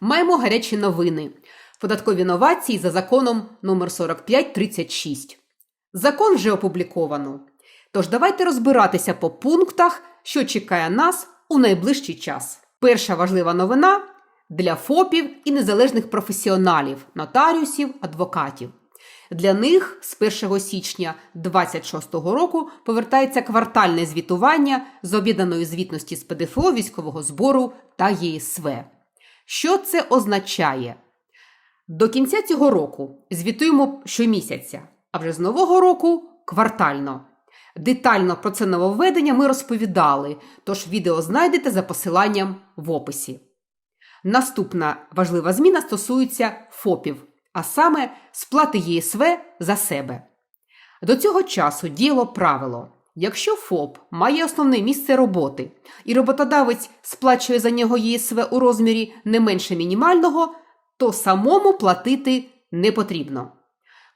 Маємо гарячі новини. Податкові новації за законом номер 4536. Закон вже опубліковано. Тож давайте розбиратися по пунктах, що чекає нас у найближчий час. Перша важлива новина для ФОПів і незалежних професіоналів, нотаріусів, адвокатів. Для них з 1 січня 2026 року повертається квартальне звітування з об'єднаної звітності з ПДФО, військового збору та ЄСВ. Що це означає? До кінця цього року звітуємо щомісяця, а вже з нового року квартально. Детально про це нововведення ми розповідали, тож відео знайдете за посиланням в описі. Наступна важлива зміна стосується ФОПів, а саме сплати ЄСВ за себе. До цього часу діяло правило: якщо ФОП має основне місце роботи і роботодавець сплачує за нього ЄСВ у розмірі не менше мінімального, то самому платити не потрібно.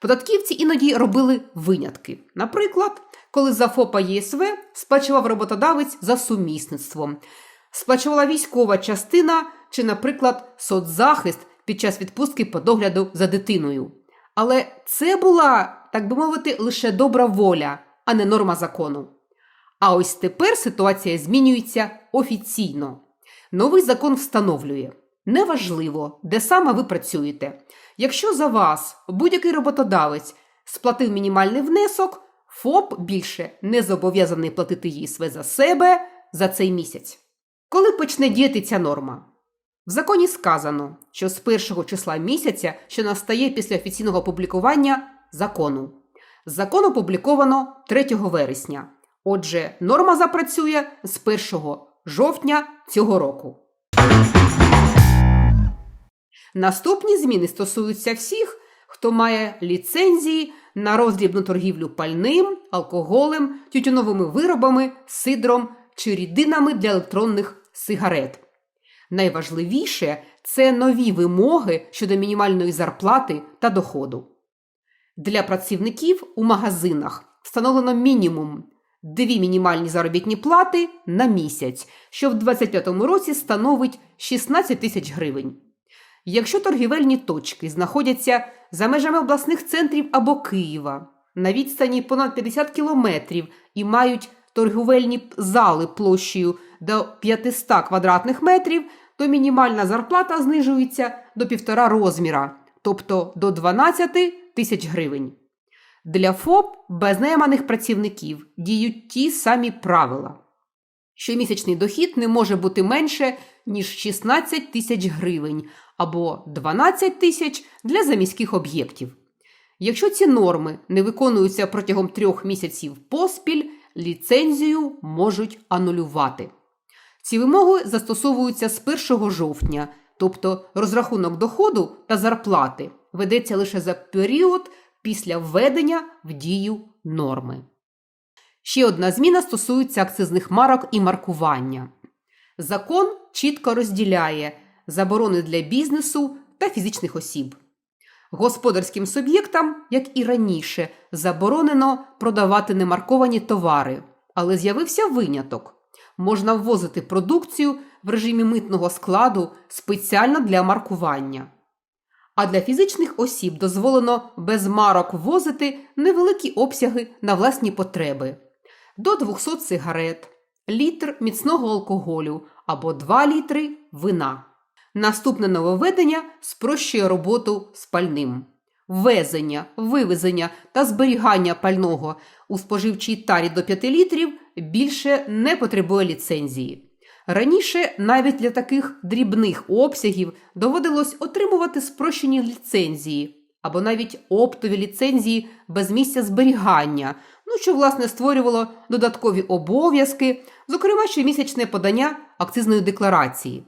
Податківці іноді робили винятки. Наприклад, коли за ФОПа ЄСВ сплачував роботодавець за сумісництвом, сплачувала військова частина чи, наприклад, соцзахист під час відпустки по догляду за дитиною. Але це була, так би мовити, лише добра воля, а не норма закону. А ось тепер ситуація змінюється офіційно. Новий закон встановлює. Неважливо, де саме ви працюєте. Якщо за вас будь-який роботодавець сплатив мінімальний внесок, ФОП більше не зобов'язаний платити ЄСВ за себе за цей місяць. Коли почне діяти ця норма? В законі сказано, що з першого числа місяця, що настає після офіційного опублікування закону. Закон опубліковано 3 вересня. Отже, норма запрацює з 1 жовтня цього року. Наступні зміни стосуються всіх, хто має ліцензії на роздрібну торгівлю пальним, алкоголем, тютюновими виробами, сидром чи рідинами для електронних сигарет. Найважливіше це нові вимоги щодо мінімальної зарплати та доходу. Для працівників у магазинах встановлено мінімум дві мінімальні заробітні плати на місяць, що в 2025 році становить 16 тисяч гривень. Якщо торгівельні точки знаходяться за межами обласних центрів або Києва на відстані понад 50 кілометрів і мають торгівельні зали площею до 500 квадратних метрів, то мінімальна зарплата знижується до півтора розміра, тобто до 12 тисяч гривень. Для ФОП без найманих працівників діють ті самі правила. Щомісячний дохід не може бути менше, ніж 16 тисяч гривень або 12 тисяч для заміських об'єктів. Якщо ці норми не виконуються протягом трьох місяців поспіль, ліцензію можуть анулювати. Ці вимоги застосовуються з 1 жовтня, тобто розрахунок доходу та зарплати ведеться лише за період після введення в дію норми. Ще одна зміна стосується акцизних марок і маркування. Закон чітко розділяє заборони для бізнесу та фізичних осіб. Господарським суб'єктам, як і раніше, заборонено продавати немарковані товари, але з'явився виняток. Можна ввозити продукцію в режимі митного складу спеціально для маркування. А для фізичних осіб дозволено без марок ввозити невеликі обсяги на власні потреби до 200 сигарет, літр міцного алкоголю або 2 літри вина. Наступне нововведення спрощує роботу з пальним. Ввезення, вивезення та зберігання пального у споживчій тарі до 5 літрів більше не потребує ліцензії. Раніше навіть для таких дрібних обсягів доводилось отримувати спрощені ліцензії або навіть оптові ліцензії без місця зберігання, ну що, власне, створювало додаткові обов'язки, зокрема щомісячне подання акцизної декларації.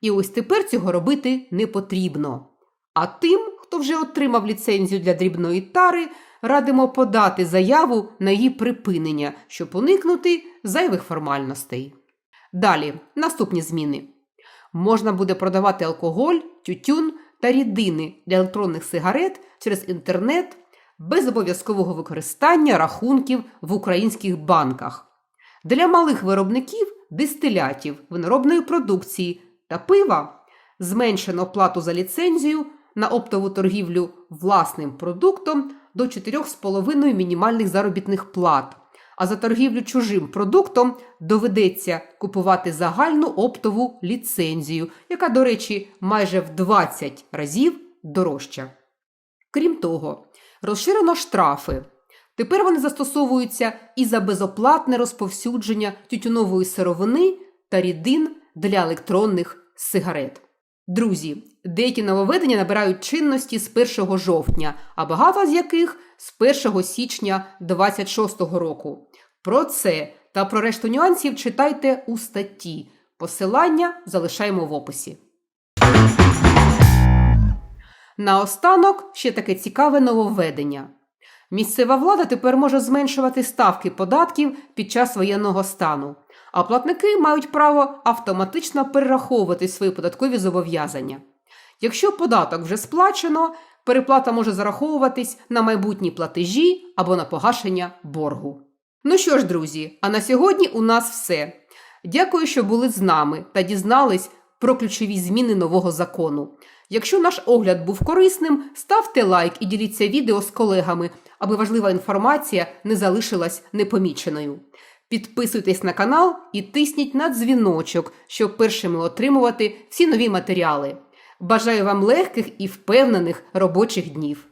І ось тепер цього робити не потрібно. А тим, хто вже отримав ліцензію для дрібної тари, радимо подати заяву на її припинення, щоб уникнути зайвих формальностей. Далі, наступні зміни. Можна буде продавати алкоголь, тютюн та рідини для електронних сигарет через інтернет без обов'язкового використання рахунків в українських банках. Для малих виробників дистилятів, виноробної продукції та пива зменшено плату за ліцензію на оптову торгівлю власним продуктом до 4,5 мінімальних заробітних плат. А за торгівлю чужим продуктом доведеться купувати загальну оптову ліцензію, яка, до речі, майже в 20 разів дорожча. Крім того, розширено штрафи. Тепер вони застосовуються і за безоплатне розповсюдження тютюнової сировини та рідин для електронних сигарет. Друзі, деякі нововведення набирають чинності з 1 жовтня, а багато з яких з 1 січня 2026 року. Про це та про решту нюансів читайте у статті. Посилання залишаємо в описі. Наостанок ще таке цікаве нововведення. Місцева влада тепер може зменшувати ставки податків під час воєнного стану, а платники мають право автоматично перераховувати свої податкові зобов'язання. Якщо податок вже сплачено, переплата може зараховуватись на майбутні платежі або на погашення боргу. Ну що ж, друзі, а на сьогодні у нас все. Дякую, що були з нами та дізнались про ключові зміни нового закону. Якщо наш огляд був корисним, ставте лайк і діліться відео з колегами, аби важлива інформація не залишилась непоміченою. Підписуйтесь на канал і тисніть на дзвіночок, щоб першими отримувати всі нові матеріали. Бажаю вам легких і впевнених робочих днів.